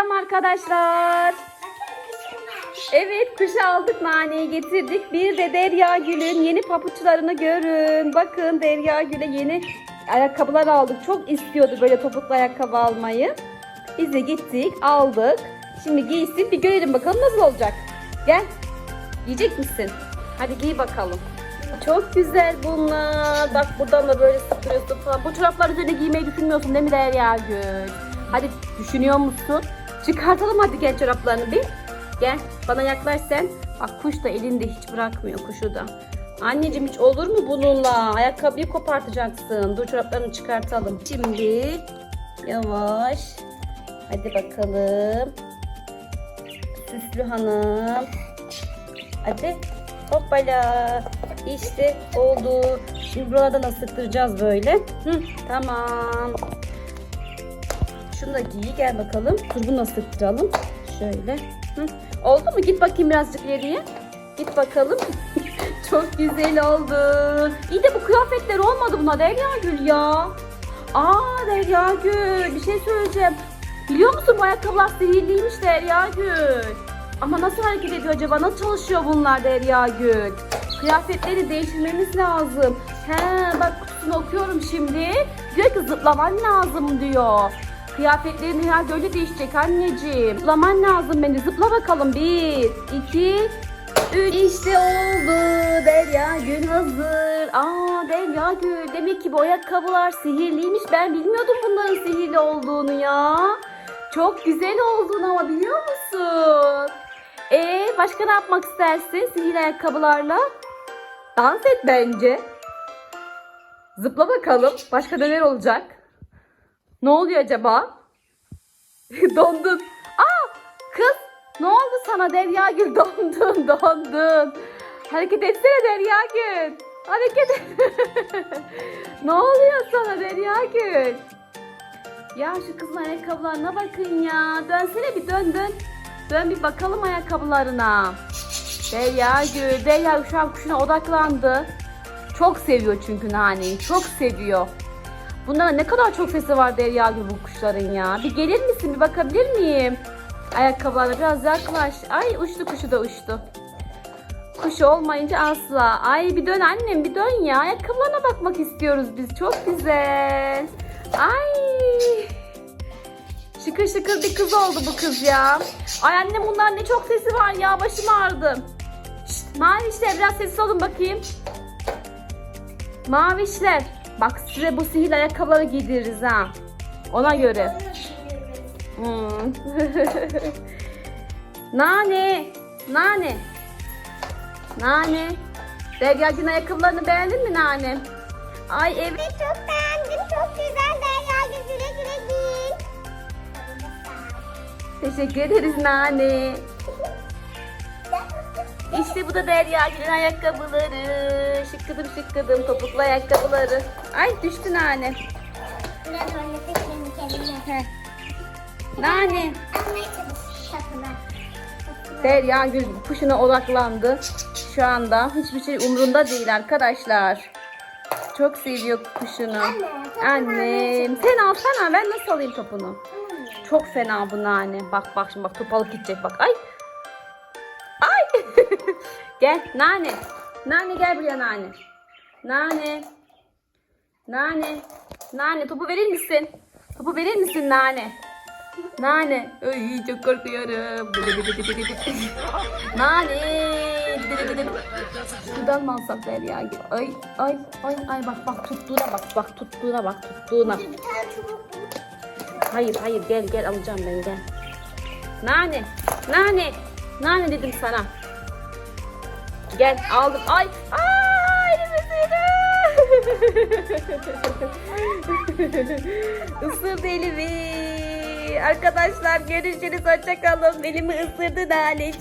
Selam arkadaşlar. Evet kuşu aldık naneyi getirdik. Bir de Derya Gül'ün yeni papuçlarını görün. Bakın Derya Gül'e yeni ayakkabılar aldık. Çok istiyordu böyle topuklu ayakkabı almayı. Biz de gittik aldık. Şimdi giysin bir görelim bakalım nasıl olacak. Gel. Giyecek misin? Hadi giy bakalım. Çok güzel bunlar. Bak buradan da böyle sıkıyorsun falan. Bu çoraplar üzerine giymeyi düşünmüyorsun değil mi Derya Gül? Hadi düşünüyor musun? Çıkartalım hadi gel çoraplarını bir. Gel bana yaklaş sen. Bak kuş da elinde hiç bırakmıyor kuşu da. Anneciğim hiç olur mu bununla? Ayakkabıyı kopartacaksın. Dur çoraplarını çıkartalım. Şimdi yavaş. Hadi bakalım. Süslü hanım. Hadi. Hoppala. İşte oldu. Şimdi buralardan ısıttıracağız böyle. Hı, tamam. Şunu da giy gel bakalım. Dur bunu ısıttıralım. Şöyle. Hı. Oldu mu? Git bakayım birazcık ileriye. Git bakalım. Çok güzel oldu. İyi de bu kıyafetler olmadı buna Derya Gül ya. Aa Derya Gül bir şey söyleyeceğim. Biliyor musun bu ayakkabılar sihirliymiş Derya Gül. Ama nasıl hareket ediyor acaba? Nasıl çalışıyor bunlar Derya Gül? Kıyafetleri değiştirmemiz lazım. He bak kutusunu okuyorum şimdi. Diyor ki zıplaman lazım diyor. Kıyafetlerin herhalde değişecek anneciğim. Zıplaman lazım beni. Zıpla bakalım. Bir, iki, üç. İşte oldu. Derya Gül hazır. Aa Derya Gül. Demek ki bu ayakkabılar sihirliymiş. Ben bilmiyordum bunların sihirli olduğunu ya. Çok güzel oldun ama biliyor musun? Ee başka ne yapmak istersin sihirli ayakkabılarla? Dans et bence. Zıpla bakalım. Başka neler olacak? Ne oluyor acaba? Dondun. Aa kız ne oldu sana Derya Gül? Dondun dondun. Hareket etsene Derya Gül. Hareket et. ne oluyor sana Derya Gül? Ya şu kızın ayakkabılarına bakın ya. Dönsene bir dön dön. Dön bir bakalım ayakkabılarına. Derya Gül. Derya şu an kuşuna odaklandı. Çok seviyor çünkü naneyi. Çok seviyor. Bunların ne kadar çok sesi var Derya Gül bu kuşların ya. Bir gelir misin? Bir bakabilir miyim? Ayakkabılarına biraz yaklaş. Ay uçtu kuşu da uçtu. Kuş olmayınca asla. Ay bir dön annem bir dön ya. Ayakkabılarına bakmak istiyoruz biz. Çok güzel. Ay. Şıkır şıkır bir kız oldu bu kız ya. Ay annem bunların ne çok sesi var ya. Başım ağrıdı. Şşt, mavişler biraz sessiz olun bakayım. Mavişler. Bak size bu sihirli ayakkabıları giydiririz ha. Ona göre. Hmm. nane. Nane. Nane. Deryacın ayakkabılarını beğendin mi Nane? Ay evet. Çok beğendim. Çok güzel Derya güle güle giyin. Teşekkür ederiz Nane. İşte bu da Derya Gül'ün ayakkabıları. Şıkkıdım şıkkıdım topuklu ayakkabıları. Ay düştü Nane. Biraz oynatayım kendi kendime. Nane. Almaya çalış kapına. Derya Gül kuşuna odaklandı. Şu anda hiçbir şey umrunda değil arkadaşlar. Çok seviyor kuşunu. Anne, Annem. Sen alsana ben nasıl alayım topunu? Çok fena bu nane. Bak bak şimdi bak top alıp gidecek bak. Ay. Gel nane. Nane gel buraya nane. Nane. Nane. Nane topu verir misin? Topu verir misin nane? Nane. Ay çok korkuyorum. Nane. Şuradan mı alsak Derya gibi? Ay ay ay ay bak bak tuttuğuna bak bak tuttuğuna bak tuttuğuna. Hayır hayır gel gel alacağım ben gel. Nane nane nane dedim sana. Gel aldım. Ay ay elimi Isırdı elimi. Arkadaşlar görüşürüz hoşçakalın. Elimi ısırdı Nane.